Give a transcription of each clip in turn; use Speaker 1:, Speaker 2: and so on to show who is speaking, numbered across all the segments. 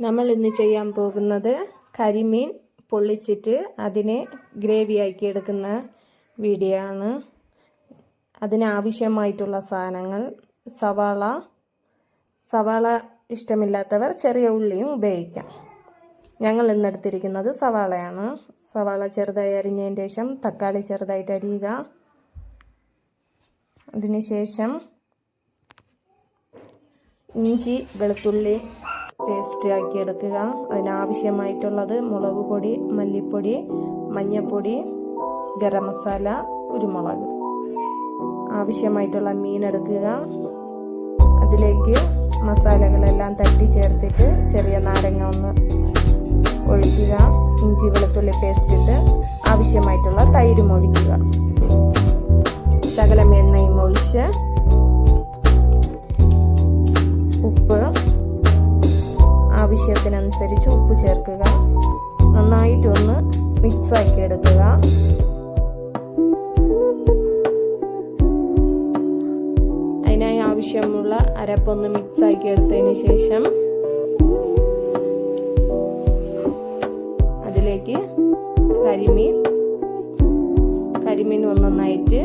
Speaker 1: നമ്മൾ ഇന്ന് ചെയ്യാൻ പോകുന്നത് കരിമീൻ പൊള്ളിച്ചിട്ട് അതിനെ ഗ്രേവി ആക്കി എടുക്കുന്ന വീഡിയോ ആണ് അതിനാവശ്യമായിട്ടുള്ള സാധനങ്ങൾ സവാള സവാള ഇഷ്ടമില്ലാത്തവർ ചെറിയ ഉള്ളിയും ഉപയോഗിക്കാം. ഞങ്ങൾ ഇന്നെടുത്തിരിക്കുന്നത് സവാളയാണ്. സവാള ചെറുതായി അരിഞ്ഞതിന് ശേഷം തക്കാളി ചെറുതായിട്ട് അരിയുക. അതിനുശേഷം ഇഞ്ചി വെളുത്തുള്ളി പേസ്റ്റ് ആക്കി എടുക്കുക. അതിനാവശ്യമായിട്ടുള്ളത് മുളക് പൊടി മല്ലിപ്പൊടി മഞ്ഞൾപ്പൊടി ഗരം മസാല കുരുമുളക്. ആവശ്യമായിട്ടുള്ള മീൻ എടുക്കുക. അതിലേക്ക് മസാലകളെല്ലാം തട്ടി ചേർത്തിട്ട് ചെറിയ നാരങ്ങ ഒന്ന് ഒഴിക്കുക. ഇഞ്ചി വെളുത്തുള്ളി പേസ്റ്റ് ഇട്ട് ആവശ്യമായിട്ടുള്ള തൈരും ഒഴിക്കുക. ശകലം എണ്ണയും ഒഴിച്ച് ആവശ്യത്തിനനുസരിച്ച് ഉപ്പ് ചേർക്കുക. നന്നായിട്ടൊന്ന് മിക്സ് ആക്കി എടുക്കുക അതിനായി ആവശ്യമുള്ള അരപ്പൊന്ന് മിക്സ് ആക്കി എടുത്തതിന് ശേഷം അതിലേക്ക് കരിമീൻ കരിമീൻ ഒന്നൊന്നായിട്ട്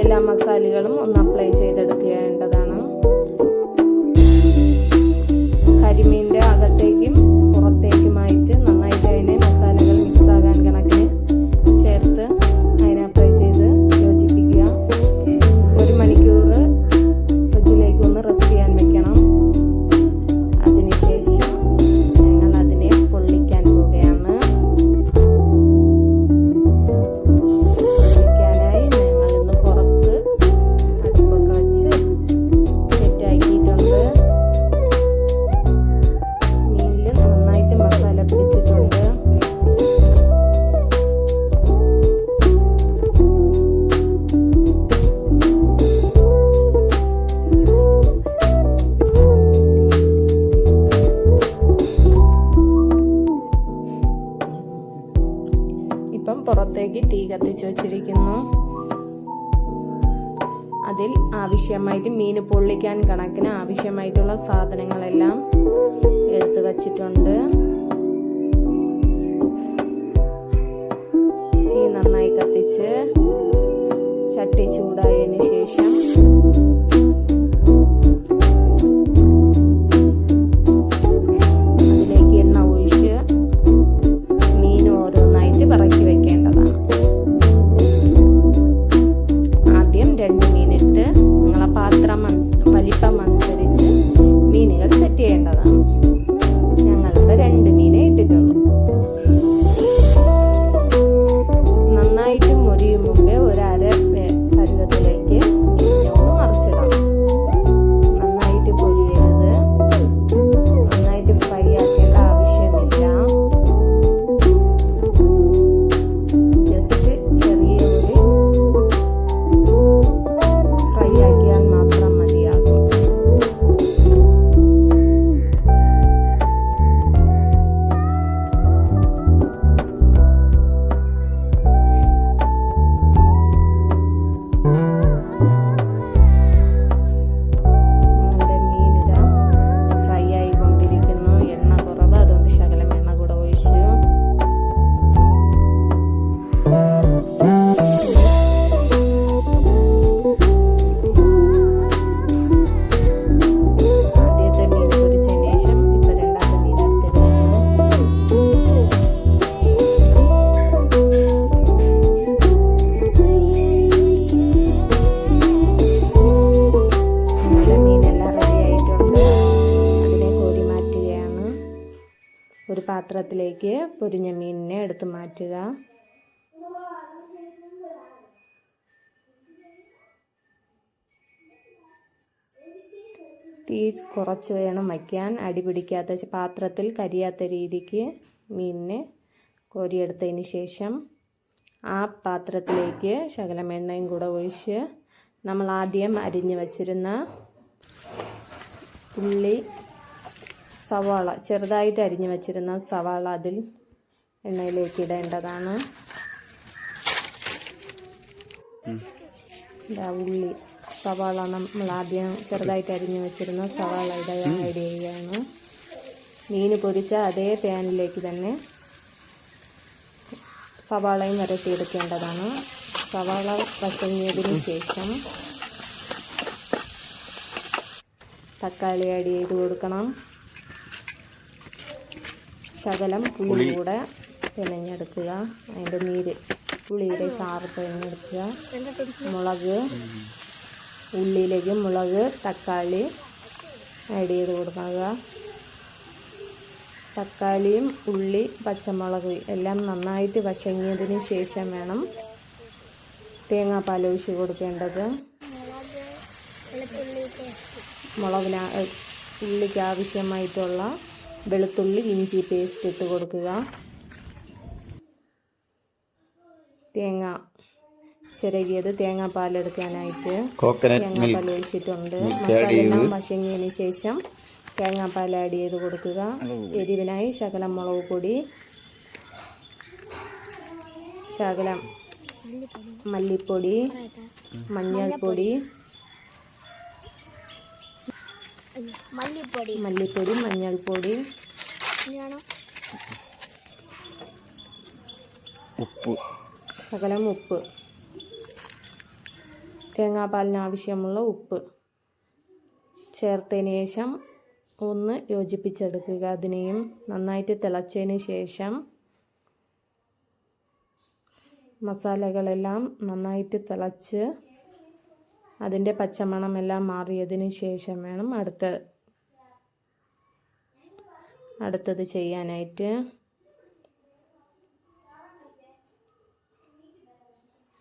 Speaker 1: എല്ലാ മസാലകളും ഒന്ന് അപ്ലൈ ചെയ്തെടുക്കേണ്ടതാണ് കരിമീൻ്റെ അതിൽ ആവശ്യമായിട്ട് മീൻ പൊള്ളിക്കാൻ കണക്കിന് ആവശ്യമായിട്ടുള്ള സാധനങ്ങളെല്ലാം എടുത്തു വച്ചിട്ടുണ്ട്. തീ നന്നായി കത്തിച്ച് ചട്ടി ചൂടായതിനു ശേഷം പാത്രത്തിലേക്ക് പൊരിഞ്ഞ മീനിനെ എടുത്ത് മാറ്റുക. തീ കുറച്ച് വേണം വയ്ക്കാൻ. അടി പിടിക്കാത്ത പാത്രത്തിൽ കരിയാത്ത രീതിക്ക് മീനിനെ കോരിയെടുത്തതിന് ശേഷം ആ പാത്രത്തിലേക്ക് ശകലമെണ്ണയും കൂടെ ഒഴിച്ച് നമ്മൾ ആദ്യം അരിഞ്ഞു വച്ചിരുന്ന ഉള്ളി സവാള ചെറുതായിട്ട് അരിഞ്ഞ് വച്ചിരുന്ന സവാള അതിൽ എണ്ണയിലേക്ക് ഇടേണ്ടതാണ്. ഉള്ളി സവാള നമ്മൾ ആദ്യം ചെറുതായിട്ട് അരിഞ്ഞു വെച്ചിരുന്ന സവാള ഇത് ആഡ് ചെയ്യുകയാണ്. മീൻ പൊരിച്ച അതേ പാനിലേക്ക് തന്നെ സവാളയും വരട്ടിയെടുക്കേണ്ടതാണ് സവാള വശങ്ങിയതിന് ശേഷം തക്കാളി ആഡ് ചെയ്ത് കൊടുക്കണം. ശകലം പുളി. കൂടെ പിനഞ്ഞെടുക്കുക അതിന്റെ നീര് പുളിയുടെ ചാറ് പിനഞ്ഞെടുക്കുക മുളക് ഉള്ളിയിലേക്ക് മുളക് തക്കാളി ആഡ് ചെയ്ത് കൊടുക്കുക. തക്കാളിയും ഉള്ളി പച്ചമുളക് എല്ലാം നന്നായിട്ട് വശങ്ങിയതിന് ശേഷം വേണം തേങ്ങാപ്പാൽ ഒഴിച്ച് കൊടുക്കേണ്ടത്. മുളകിന് ഉള്ളിക്ക് ആവശ്യമായിട്ടുള്ള വെളുത്തുള്ളി ഇഞ്ചി പേസ്റ്റ് ഇട്ട് കൊടുക്കുക. തേങ്ങ ചിരകിയത് തേങ്ങാപ്പാൽ എടുക്കാനായിട്ട് തേങ്ങാപ്പാൽ ഒഴിച്ചിട്ടുണ്ട്. വശങ്ങിയതിന് ശേഷം തേങ്ങാപ്പാൽ ആഡ് ചെയ്ത് കൊടുക്കുക. എരിവിനായി ശകലം മുളക് പൊടി ശകലം മല്ലിപ്പൊടി മഞ്ഞൾപ്പൊടി
Speaker 2: മല്ലിപ്പൊടി.
Speaker 1: മല്ലിപ്പൊടി മഞ്ഞൾപ്പൊടി.
Speaker 3: ഉപ്പ്.
Speaker 1: ശകലം ഉപ്പ്. തേങ്ങാപ്പാലിന് ആവശ്യമുള്ള ഉപ്പ് ചേർത്തതിന് ശേഷം ഒന്ന് യോജിപ്പിച്ചെടുക്കുക. അതിനെയും നന്നായിട്ട് തിളച്ചതിന് ശേഷം മസാലകളെല്ലാം നന്നായിട്ട് തിളച്ച് അതിന്റെ പച്ചമണമെല്ലാം മാറിയതിന് ശേഷം വേണം അടുത്ത അടുത്തത് ചെയ്യാനായിട്ട്.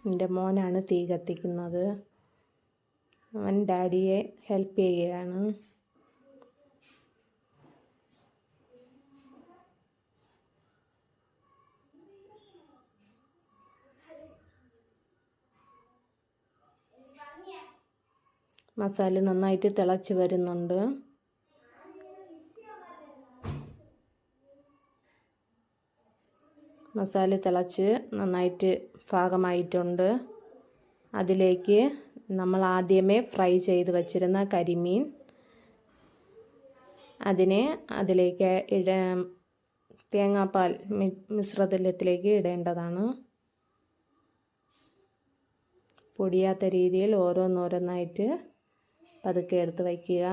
Speaker 1: എന്റെ മോനാണ് തീ കത്തിക്കുന്നത്. അവൻ ഡാഡിയെ ഹെൽപ്പ് ചെയ്യുകയാണ് മസാല നന്നായിട്ട് തിളച്ച് വരുന്നുണ്ട്. മസാല തിളച്ച് നന്നായിട്ട് പാകമായിട്ടുണ്ട്. അതിലേക്ക് നമ്മൾ ആദ്യമേ ഫ്രൈ ചെയ്ത് വച്ചിരുന്ന കരിമീൻ അതിനെ അതിലേക്ക് ഇട തേങ്ങാപ്പാൽ മിശ്രിതത്തിലേക്ക് ഇടേണ്ടതാണ്. പൊടിയാത്ത രീതിയിൽ ഓരോന്നോരോന്നായിട്ട് പതുക്കെ എടുത്ത് വയ്ക്കുക.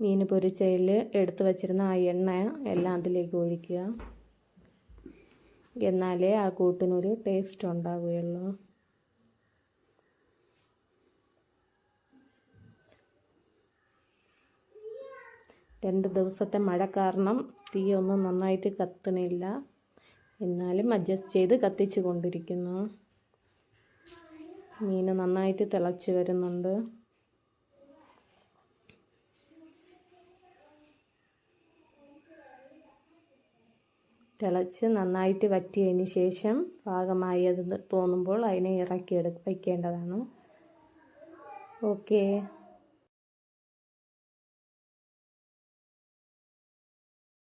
Speaker 1: മീൻ പൊരിച്ചതിൽ എടുത്ത് വച്ചിരുന്ന ആ എണ്ണ എല്ലാം അതിലേക്ക് ഒഴിക്കുക. എന്നാലേ ആ കൂട്ടിനൊരു ടേസ്റ്റ് ഉണ്ടാവുകയുള്ളൂ. രണ്ട് ദിവസത്തെ മഴ കാരണം തീയൊന്നും നന്നായിട്ട് കത്തണില്ല. എന്നാലും അഡ്ജസ്റ്റ് ചെയ്ത് കത്തിച്ചു കൊണ്ടിരിക്കുന്നു. മീൻ നന്നായിട്ട് തിളച്ച് വരുന്നുണ്ട്. തിളച്ച് നന്നായിട്ട് വറ്റിയതിന് ശേഷം പാകമായി അത് തോന്നുമ്പോൾ അതിനെ ഇറക്കി എടു വയ്ക്കേണ്ടതാണ്. ഓക്കേ.